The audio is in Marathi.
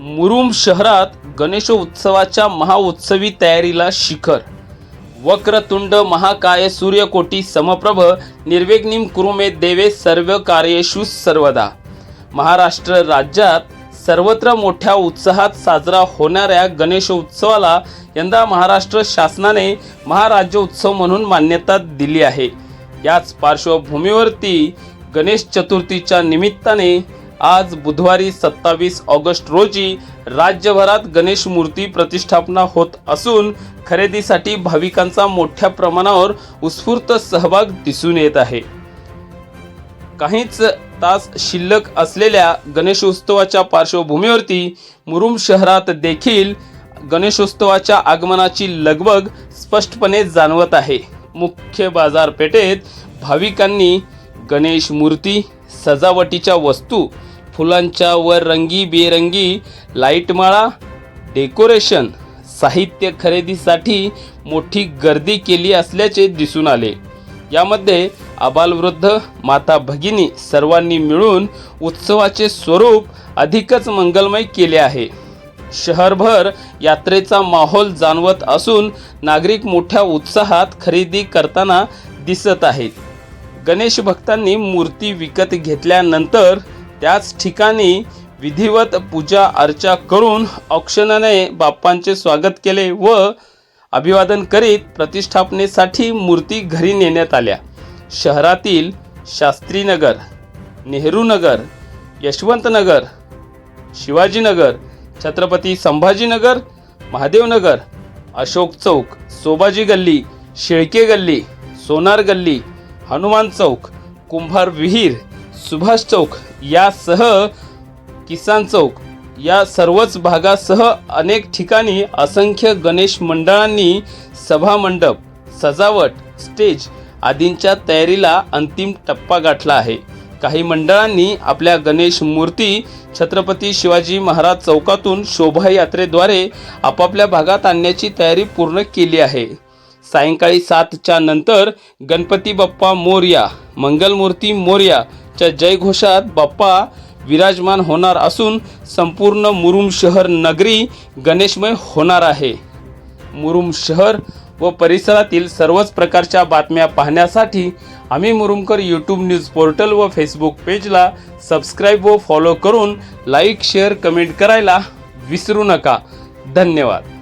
मुरुम शहरात गणेशोत्सवाच्या महाउत्सवी तयारीला शिखर. वक्रतुंड महाकाय सूर्यकोटी समप्रभ निर्विघ्निम कुरुमे देवे सर्व कार्येषु सर्वदा. महाराष्ट्र राज्यात सर्वत्र मोठ्या उत्साहात साजरा होणाऱ्या गणेशोत्सवाला यंदा महाराष्ट्र शासनाने महाराज्योत्सव म्हणून मान्यता दिली आहे. याच पार्श्वभूमीवरती गणेश चतुर्थीच्या निमित्ताने आज बुधवारी सत्तावीस ऑगस्ट रोजी राज्यभरात गणेश मूर्ती प्रतिष्ठापना होत असून खरेदीसाठी भाविकांचा मोठ्या प्रमाणावर उत्स्फूर्त सहभाग दिसून येत आहे. काहीच तास शिल्लक असलेल्या गणेशोत्सवाच्या पार्श्वभूमीवरती मुरुम शहरात देखील गणेशोत्सवाच्या आगमनाची लगबग स्पष्टपणे जाणवत आहे. मुख्य बाजारपेठेत भाविकांनी गणेश मूर्ती सजावटीच्या वस्तू फुलांच्या व रंगीबेरंगी लाईटमाळा डेकोरेशन साहित्य खरेदीसाठी मोठी गर्दी केली असल्याचे दिसून आले. यामध्ये आबालवृद्ध माता भगिनी सर्वांनी मिळून उत्सवाचे स्वरूप अधिकच मंगलमय केले आहे. शहरभर यात्रेचा माहोल जाणवत असून नागरिक मोठ्या उत्साहात खरेदी करताना दिसत आहेत. गणेश भक्तांनी मूर्ती विकत घेतल्यानंतर त्याच ठिकाणी विधिवत पूजा अर्चा करून औक्षणाने बाप्पांचे स्वागत केले व अभिवादन करीत प्रतिष्ठापनेसाठी मूर्ती घरी नेण्यात आल्या. शहरातील शास्त्रीनगर नेहरूनगर यशवंतनगर शिवाजीनगर छत्रपती संभाजीनगर महादेवनगर अशोक चौक सोबाजी गल्ली शेळके गल्ली सोनार गल्ली हनुमान चौक कुंभार विहीर सुभाष चौक यासह किसान चौक या सर्वच भागासह अनेक ठिकाणी असंख्य गणेश मंडळांनी सभामंडप सजावट स्टेज आदींच्या तयारीला अंतिम टप्पा गाठला आहे. काही मंडळांनी आपल्या गणेश मूर्ती छत्रपती शिवाजी महाराज चौकातून शोभायात्रेद्वारे आपापल्या भागात आणण्याची तयारी पूर्ण केली आहे. सायंकाळी सातच्या नंतर गणपती बाप्पा मोर्या मंगलमूर्ती मोर्याच्या जयघोषात बाप्पा विराजमान होणार असून संपूर्ण मुरुम शहर नगरी गणेशमय होणार आहे. मुरुम शहर व परिसरातील सर्वच प्रकारच्या बातम्या पाहण्यासाठी आम्ही मुरुमकर यूट्यूब न्यूज पोर्टल व फेसबुक पेजला सबस्क्राईब व फॉलो करून लाईक शेअर कमेंट करायला विसरू नका. धन्यवाद.